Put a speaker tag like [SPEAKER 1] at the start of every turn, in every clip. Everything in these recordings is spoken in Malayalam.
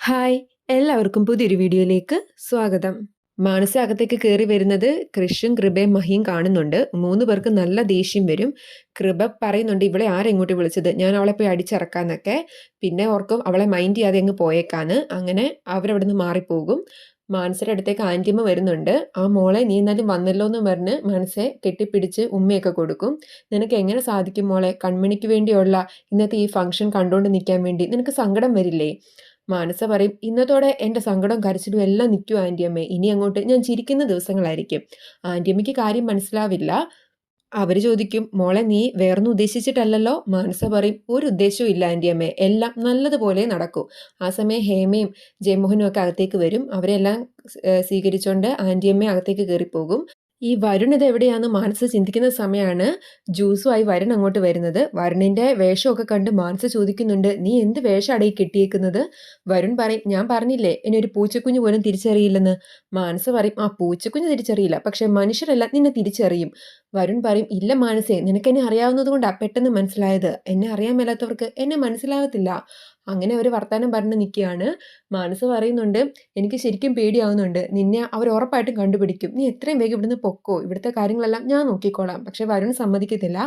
[SPEAKER 1] ഹായ് എല്ലാവർക്കും പുതിയൊരു വീഡിയോയിലേക്ക് സ്വാഗതം. മാനസ അകത്തേക്ക് കയറി വരുന്നത് കൃഷും കൃപയും മഹിയും കാണുന്നുണ്ട്. മൂന്ന് പേർക്ക് നല്ല ദേഷ്യം വരും. കൃപ പറയുന്നുണ്ട് ഇവളെ ആരെങ്ങോട്ട് വിളിച്ചത്? ഞാൻ അവളെ പോയി അടിച്ചിറക്കാന്നൊക്കെ. പിന്നെ ഓർക്കും അവളെ മൈൻഡ് ചെയ്യാതെ അങ്ങ് പോയേക്കാന്ന്. അങ്ങനെ അവരവിടെ നിന്ന് മാറിപ്പോകും. മാനസയുടെ അടുത്തേക്ക് ആന്റിമ വരുന്നുണ്ട്. ആ മോളെ നീ എന്നാലും വന്നല്ലോ എന്ന് പറഞ്ഞ് മനസ്സെ കെട്ടിപ്പിടിച്ച് ഉമ്മയൊക്കെ കൊടുക്കും. നിനക്ക് എങ്ങനെ സാധിക്കും മോളെ? കൺമണിക്ക് വേണ്ടിയുള്ള ഇന്നത്തെ ഈ ഫംഗ്ഷൻ കണ്ടുകൊണ്ട് നിൽക്കാൻ വേണ്ടി. നിനക്ക് സങ്കടം വരില്ലേ? മാനസ പറയും ഇന്നത്തോടെ എന്റെ സങ്കടം കരച്ചിലും എല്ലാം നിൽക്കും ആന്റിയമ്മേ ഇനി അങ്ങോട്ട് ഞാൻ ചിരിക്കുന്ന ദിവസങ്ങളായിരിക്കും. ആന്റിയമ്മയ്ക്ക് കാര്യം മനസ്സിലാവില്ല. അവർ ചോദിക്കും മോളെ നീ വേറൊന്നും ഉദ്ദേശിച്ചിട്ടല്ലല്ലോ? മാനസ പറയും ഒരു ഉദ്ദേശവും ഇല്ല ആന്റിയമ്മേ എല്ലാം നല്ലതുപോലെ നടക്കൂ. ആ സമയം ഹേമയും ജയമോഹനും ഒക്കെ അകത്തേക്ക് വരും. അവരെല്ലാം സ്വീകരിച്ചുകൊണ്ട് ആന്റിയമ്മ അകത്തേക്ക് കയറിപ്പോകും. ഈ വരുൺ ഇത് എവിടെയാന്ന് മാനസ ചിന്തിക്കുന്ന സമയമാണ് ജ്യൂസുമായി വരുൺ അങ്ങോട്ട് വരുന്നത്. വരുണിന്റെ വേഷമൊക്കെ കണ്ട് മാനസ ചോദിക്കുന്നുണ്ട് നീ എന്ത് വേഷമാണ് ഈ കിട്ടിയേക്കുന്നത്? വരുൺ പറയും ഞാൻ പറഞ്ഞില്ലേ എന്നെ ഒരു പൂച്ചക്കുഞ്ഞ് പോലും തിരിച്ചറിയില്ലെന്ന്. മാനസ പറയും ആ പൂച്ചക്കുഞ്ഞ് തിരിച്ചറിയില്ല പക്ഷെ മനുഷ്യരല്ല നിന്നെ തിരിച്ചറിയും. വരുൺ പറയും ഇല്ല മാനസേ നിനക്ക് എന്നെ അറിയാവുന്നത് കൊണ്ടാണ് പെട്ടെന്ന് മനസ്സിലായത്. എന്നെ അറിയാൻ മേലാത്തവർക്ക് എന്നെ മനസ്സിലാകത്തില്ല അങ്ങനെ അവർ വർത്തമാനം പറഞ്ഞ് നിൽക്കുകയാണ് മാനസ് പറയുന്നുണ്ട് എനിക്ക് ശരിക്കും പേടിയാവുന്നുണ്ട്. നിന്നെ അവർ ഉറപ്പായിട്ടും കണ്ടുപിടിക്കും. നീ എത്രയും വേഗം ഇവിടുന്ന് പൊക്കോ. ഇവിടുത്തെ കാര്യങ്ങളെല്ലാം ഞാൻ നോക്കിക്കോളാം. പക്ഷേ വരുൺ സമ്മതിക്കത്തില്ല.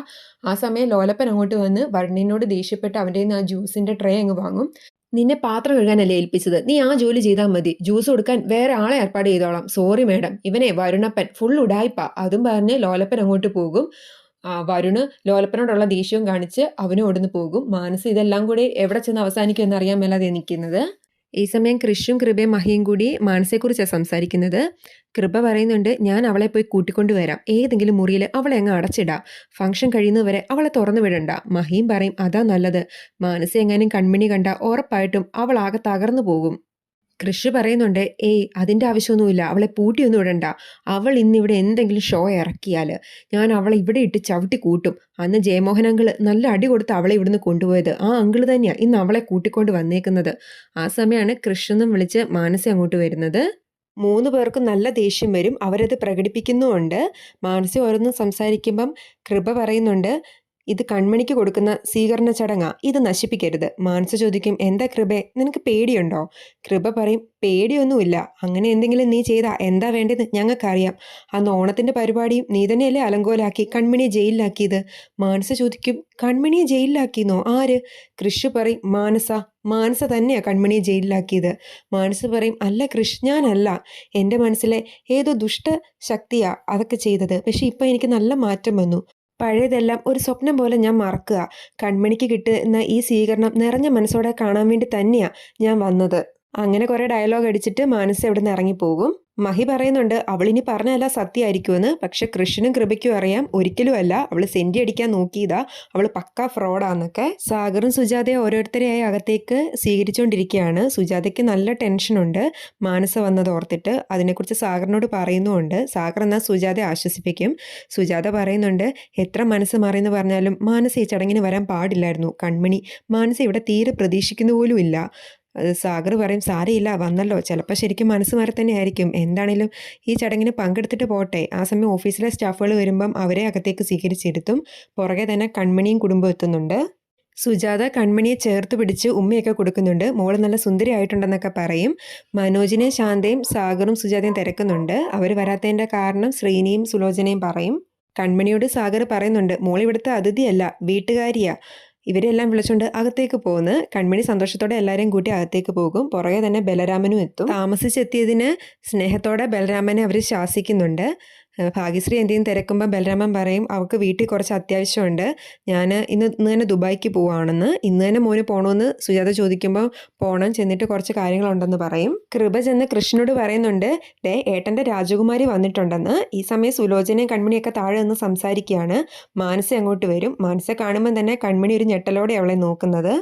[SPEAKER 1] ആ സമയം ലോലപ്പൻ അങ്ങോട്ട് വന്ന് വരുണിനോട് ദേഷ്യപ്പെട്ട് അവന്റെ നിന്ന് ആ ജ്യൂസിന്റെ ട്രേ അങ്ങ് വാങ്ങും. നിന്നെ പാത്രം കഴുകാനല്ലേ ഏൽപ്പിച്ചത്? നീ ആ ജോലി ചെയ്താൽ മതി. ജ്യൂസ് കൊടുക്കാൻ വേറെ ആളെ ഏർപ്പാട് ചെയ്തോളാം. Sorry madam. ഇവനെ വരുണപ്പൻ. ഫുൾ ഉടായ്പ അതും പറഞ്ഞ് ലോലപ്പൻ അങ്ങോട്ട് പോകും. വരുണ് ലോലപ്പനോടുള്ള ദേഷ്യവും കാണിച്ച് അവനും ഓടുന്നു പോകും. മാനസ് ഇതെല്ലാം കൂടി എവിടെ ചെന്ന് അവസാനിക്കും എന്നറിയാൻ മേലാതെ നിൽക്കുന്നത്. ഈ സമയം കൃഷും കൃപയും മഹിയും കൂടി മാനസയെക്കുറിച്ചാണ് സംസാരിക്കുന്നത്. കൃപ പറയുന്നുണ്ട് ഞാൻ അവളെ പോയി കൂട്ടിക്കൊണ്ടു വരാം. ഏതെങ്കിലും മുറിയിൽ അവളെ അങ്ങ് അടച്ചിടാം. ഫംഗ്ഷൻ കഴിയുന്നവരെ അവളെ തുറന്നു വിടണ്ട. മഹിയും പറയും അതാ നല്ലത്. മാനസ എങ്ങാനും കൺമണി കണ്ട ഉറപ്പായിട്ടും അവൾ ആകെ തകർന്നു പോകും. കൃഷി പറയുന്നുണ്ട് ഏയ് അതിന്റെ ആവശ്യമൊന്നുമില്ല അവളെ പൂട്ടിയൊന്നും ഇടണ്ട. അവൾ ഇന്നിവിടെ എന്തെങ്കിലും ഷോ ഇറക്കിയാൽ ഞാൻ അവളെ ഇവിടെ ഇട്ട് ചവിട്ടി കൂട്ടും. അന്ന് ജയമോഹൻ അങ്കിൾ നല്ല അടി കൊടുത്ത് അവളെ ഇവിടുന്ന് കൊണ്ടുപോയത്. ആ അങ്കിൾ തന്നെയാണ് ഇന്ന് അവളെ കൂട്ടിക്കൊണ്ട് വന്നേക്കുന്നത്. ആ സമയമാണ് കൃഷ്ണനും വിളിച്ച് മാനസി അങ്ങോട്ട് വരുന്നത്. മൂന്ന് പേർക്കും നല്ല ദേഷ്യം വരും. അവരത് പ്രകടിപ്പിക്കുന്നുമുണ്ട്. മാനസി ഓരോന്നും സംസാരിക്കുമ്പം കൃപ പറയുന്നുണ്ട്. ഇത് കൺമണിക്ക് കൊടുക്കുന്ന സ്വീകരണ ചടങ്ങാ. ഇത് നശിപ്പിക്കരുത്. മാനസ ചോദിക്കും എന്താ കൃപേ? നിനക്ക് പേടിയുണ്ടോ? കൃപ പറയും പേടിയൊന്നുമില്ല. അങ്ങനെ എന്തെങ്കിലും നീ ചെയ്താ എന്താ വേണ്ടത് ഞങ്ങൾക്കറിയാം. അന്ന് ഓണത്തിന്റെ പരിപാടിയും നീ തന്നെയല്ലേ അലങ്കോലാക്കി കൺമണിയെ ജയിലിലാക്കിയത്? മാനസ ചോദിക്കും കൺമണിയെ ജയിലിലാക്കിയെന്നോ ആര്? കൃഷ് പറയും മാനസ. മാനസ തന്നെയാണ് കൺമണിയെ ജയിലിലാക്കിയത്. മാനസ പറയും അല്ല കൃഷ് ഞാനല്ല. എന്റെ മനസ്സിലെ ഏതോ ദുഷ്ട ശക്തിയാ അതൊക്കെ ചെയ്തത്. പക്ഷെ ഇപ്പം എനിക്ക് നല്ല മാറ്റം വന്നു. പഴയതെല്ലാം ഒരു സ്വപ്നം പോലെ ഞാൻ മറക്കുക. കൺമണിക്ക് കിട്ടുന്ന ഈ സ്വീകരണം നിറഞ്ഞ മനസ്സോടെ കാണാൻ വേണ്ടി തന്നെയാണ് ഞാൻ വന്നത്. അങ്ങനെ കുറേ ഡയലോഗ് അടിച്ചിട്ട് മാനസ് അവിടെ നിന്ന് ഇറങ്ങിപ്പോകും. മഹി പറയുന്നുണ്ട് അവളിനി പറഞ്ഞല്ല സത്യമായിരിക്കുമെന്ന്. പക്ഷെ കൃഷ്ണനും കൃപയ്ക്കും അറിയാം ഒരിക്കലും അല്ല. അവൾ സെന്റി അടിക്കാൻ നോക്കിയതാ. അവൾ പക്ക ഫ്രോഡാന്നൊക്കെ സാഗറും സുജാതയെ ഓരോരുത്തരെയായി അകത്തേക്ക് സ്വീകരിച്ചുകൊണ്ടിരിക്കുകയാണ് സുജാതയ്ക്ക് നല്ല ടെൻഷനുണ്ട് മാനസ വന്നത് ഓർത്തിട്ട് അതിനെക്കുറിച്ച് സാഗറിനോട് പറയുന്നുമുണ്ട്. സാഗർ എന്നാൽ സുജാതയെ ആശ്വസിപ്പിക്കും. സുജാത പറയുന്നുണ്ട് എത്ര മനസ്സ് മാറിയെന്ന് പറഞ്ഞാലും മാനസ ഈ ചടങ്ങിന് വരാൻ പാടില്ലായിരുന്നു. കൺമണി മാനസ ഇവിടെ തീരെ പ്രതീക്ഷിക്കുന്ന പോലും ഇല്ല. സാഗർ പറയും സാരയില്ല വന്നല്ലോ. ചിലപ്പോൾ ശരിക്കും മനസ്സ് മാറി തന്നെ ആയിരിക്കും. എന്താണേലും ഈ ചടങ്ങിന് പങ്കെടുത്തിട്ട് പോട്ടെ. ആ സമയം ഓഫീസിലെ സ്റ്റാഫുകൾ വരുമ്പം അവരെ അകത്തേക്ക് സ്വീകരിച്ചിരുത്തും. പുറകെ തന്നെ കൺമണിയും കുടുംബം എത്തുന്നുണ്ട്. സുജാത കൺമണിയെ ചേർത്ത് പിടിച്ച് ഉമ്മയൊക്കെ കൊടുക്കുന്നുണ്ട്. മോൾ നല്ല സുന്ദരി ആയിട്ടുണ്ടെന്നൊക്കെ പറയും. മനോജിനെ ശാന്തയും സാഗറും സുജാതയും തിരക്കുന്നുണ്ട്. അവർ വരാത്തതിന്റെ കാരണം ശ്രീനിയും സുലോചനയും പറയും. കൺമണിയോട് സാഗർ പറയുന്നുണ്ട് മോൾ ഇവിടുത്തെ അതിഥിയല്ല വീട്ടുകാരിയാ. ഇവരെല്ലാം വിളിച്ചുകൊണ്ട് അകത്തേക്ക് പോകുന്നു. കൺമണി സന്തോഷത്തോടെ എല്ലാവരെയും കൂട്ടി അകത്തേക്ക് പോകും. പുറകെ തന്നെ ബലരാമനും എത്തും. താമസിച്ചെത്തിയതിന് സ്നേഹത്തോടെ ബലരാമനെ അവർ ശാസിക്കുന്നുണ്ട്. ഭാഗ്യശ്രീ എന്തെങ്കിലും തിരക്കുമ്പോൾ ബലരാമൻ പറയും അവൾക്ക് വീട്ടിൽ കുറച്ച് അത്യാവശ്യമുണ്ട്. ഞാൻ ഇന്ന് ഇന്ന് തന്നെ ദുബായിക്ക് പോവാണെന്ന്. ഇന്ന് തന്നെ മോന് പോകണമെന്ന് സുജാത ചോദിക്കുമ്പോൾ പോകണം ചെന്നിട്ട് കുറച്ച് കാര്യങ്ങളുണ്ടെന്ന് പറയും. കൃപ ചെന്ന് കൃഷ്ണനോട് പറയുന്നുണ്ട് ഡേ ഏട്ടന്റെ രാജകുമാരി വന്നിട്ടുണ്ടെന്ന്. ഈ സമയം സുലോചനയും കൺമണിയൊക്കെ താഴെ നിന്ന് സംസാരിക്കുകയാണ്. മാനസ അങ്ങോട്ട് വരും. മാനസ കാണുമ്പോൾ തന്നെ കൺമണി ഒരു ഞെട്ടലോടെ അവളെ നോക്കുന്നത്.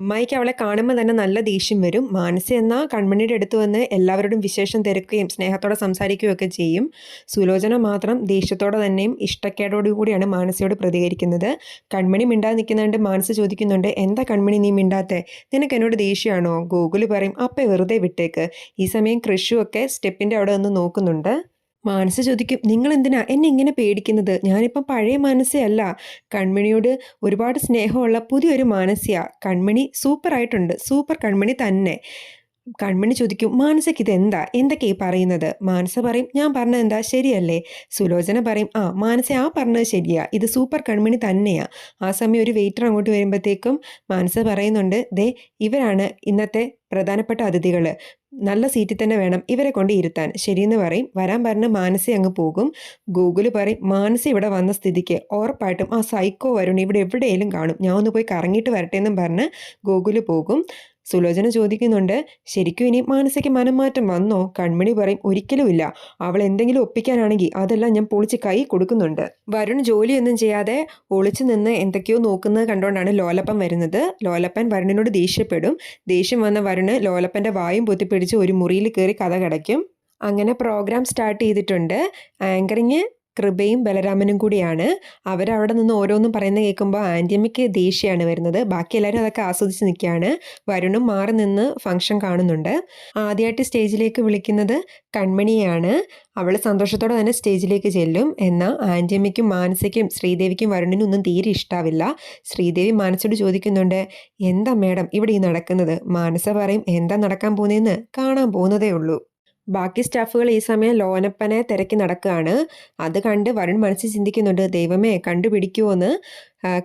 [SPEAKER 1] അമ്മായിക്ക് അവളെ കാണുമ്പോൾ തന്നെ നല്ല ദേഷ്യം വരും. മാനസി എന്ന കൺമണിയുടെ അടുത്ത് വന്ന് എല്ലാവരോടും വിശേഷം തിരക്കുകയും സ്നേഹത്തോടെ സംസാരിക്കുകയും ഒക്കെ ചെയ്യും. സുലോചന മാത്രം ദേഷ്യത്തോടെ തന്നെയും ഇഷ്ടക്കേടോടു കൂടിയാണ് മാനസിയോട് പ്രതികരിക്കുന്നത്. കൺമണി മിണ്ടാതെ നിൽക്കുന്നുണ്ട്. മാനസ് ചോദിക്കുന്നുണ്ട് എന്താ കൺമണി നീ മിണ്ടാത്തെ? നിനക്ക് എന്നോട് ദേഷ്യമാണോ ഗൂഗിൾ പറയും അപ്പം വെറുതെ വിട്ടേക്ക്. ഈ സമയം കൃഷു ഒക്കെ സ്റ്റെപ്പിന്റെ അവിടെ നിന്ന് നോക്കുന്നുണ്ട്. മാനസ ചോദിക്കും നിങ്ങൾ എന്തിനാ എന്നെ ഇങ്ങനെ പേടിക്കുന്നത്? ഞാനിപ്പം പഴയ മാനസയല്ല കൺമണിയോട് ഒരുപാട് സ്നേഹമുള്ള പുതിയൊരു മാനസിയ. കൺമണി സൂപ്പറായിട്ടുണ്ട്. സൂപ്പർ കൺമണി തന്നെ. കൺമണി ചോദിക്കും മാനസയ്ക്ക് എന്താ എന്തൊക്കെയാ ഈ പറയുന്നത്? മാനസ പറയും ഞാൻ പറഞ്ഞത് എന്താ? ശരിയല്ലേ. സുലോചന പറയും ആ മാനസ ആ പറഞ്ഞത് ശരിയാ. ഇത് സൂപ്പർ കൺമണി തന്നെയാ. ആ സമയം ഒരു വെയിറ്റർ അങ്ങോട്ട് വരുമ്പോഴത്തേക്കും മാനസ പറയുന്നുണ്ട് ദേ ഇവരാണ് ഇന്നത്തെ പ്രധാനപ്പെട്ട അതിഥികൾ. നല്ല സീറ്റിൽ തന്നെ വേണം ഇവരെ കൊണ്ട് ഇരുത്താൻ. ശരിയെന്ന് പറയും. വരാൻ പറഞ്ഞ് മാനസി അങ്ങ് പോകും. ഗൂഗിൾ പറയും മാനസി ഇവിടെ വന്ന സ്ഥിതിക്ക് ഉറപ്പായിട്ടും ആ സൈക്കോ വരുൺ ഇവിടെ എവിടെയെങ്കിലും കാണും. ഞാൻ ഒന്ന് പോയി കറങ്ങിയിട്ട് വരട്ടെ എന്നും പറഞ്ഞ് ഗൂഗിൾ പോകും. സുലോചന ചോദിക്കുന്നുണ്ട് ശരിക്കും ഇനി മാനസിക മനംമാറ്റം വന്നോ? കൺമണി പറയും ഒരിക്കലുമില്ല അവൾ എന്തെങ്കിലും ഒപ്പിക്കാനാണെങ്കിൽ അതെല്ലാം ഞാൻ പൊളിച്ച് കൈ കൊടുക്കുന്നുണ്ട്. വരുൺ ജോലിയൊന്നും ചെയ്യാതെ ഒളിച്ചു നിന്ന് എന്തൊക്കെയോ നോക്കുന്നത് കണ്ടുകൊണ്ടാണ് ലോലപ്പൻ വരുന്നത്. ലോലപ്പൻ വരുണിനോട് ദേഷ്യപ്പെടും. ദേഷ്യം വന്ന വരുണ് ലോലപ്പന്റെ വായും പൊത്തിപ്പിടിച്ച് ഒരു മുറിയിൽ കയറി കഥ കടയ്ക്കും. അങ്ങനെ പ്രോഗ്രാം സ്റ്റാർട്ട് ചെയ്തിട്ടുണ്ട്. ആങ്കറിങ് കൃപയും ബലരാമനും കൂടിയാണ്. അവരവിടെ നിന്ന് ഓരോന്നും പറയുന്നത് കേൾക്കുമ്പോൾ ആന്റിയമ്മയ്ക്ക് ദേഷ്യമാണ് വരുന്നത്. ബാക്കി എല്ലാവരും അതൊക്കെ ആസ്വദിച്ച് നിൽക്കുകയാണ്. വരുണും മാറി നിന്ന് ഫംഗ്ഷൻ കാണുന്നുണ്ട്. ആദ്യമായിട്ട് സ്റ്റേജിലേക്ക് വിളിക്കുന്നത് കൺമണിയാണ്. അവൾ സന്തോഷത്തോടെ തന്നെ സ്റ്റേജിലേക്ക് ചെല്ലും. എന്നാൽ ആന്റിയമ്മയ്ക്കും മാനസയ്ക്കും ശ്രീദേവിക്കും വരുണിനും ഒന്നും തീരെ ഇഷ്ടാവില്ല. ശ്രീദേവി മാനസോട് ചോദിക്കുന്നുണ്ട് എന്താ മേഡം ഇവിടെ ഈ നടക്കുന്നത്? മാനസ പറയും എന്താ നടക്കാൻ പോകുന്നതെന്ന്? കാണാൻ പോകുന്നതേ ഉള്ളൂ. ബാക്കി സ്റ്റാഫുകൾ ഈ സമയം ലോനപ്പനെ തിരക്കി നടക്കുകയാണ്. അത് കണ്ട് വരുൺ മനസ്സിൽ ചിന്തിക്കുന്നുണ്ട് ദൈവമേ കണ്ടുപിടിക്കുമോ എന്ന്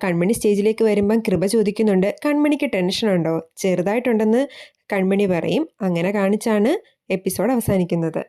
[SPEAKER 1] കൺമണി സ്റ്റേജിലേക്ക് വരുമ്പം കൃപ ചോദിക്കുന്നുണ്ട് കൺമണിക്ക് ടെൻഷൻ ഉണ്ടോ? ചെറുതായിട്ടുണ്ടെന്ന് കൺമണി പറയും. അങ്ങനെ കാണിച്ചാണ് എപ്പിസോഡ് അവസാനിക്കുന്നത്.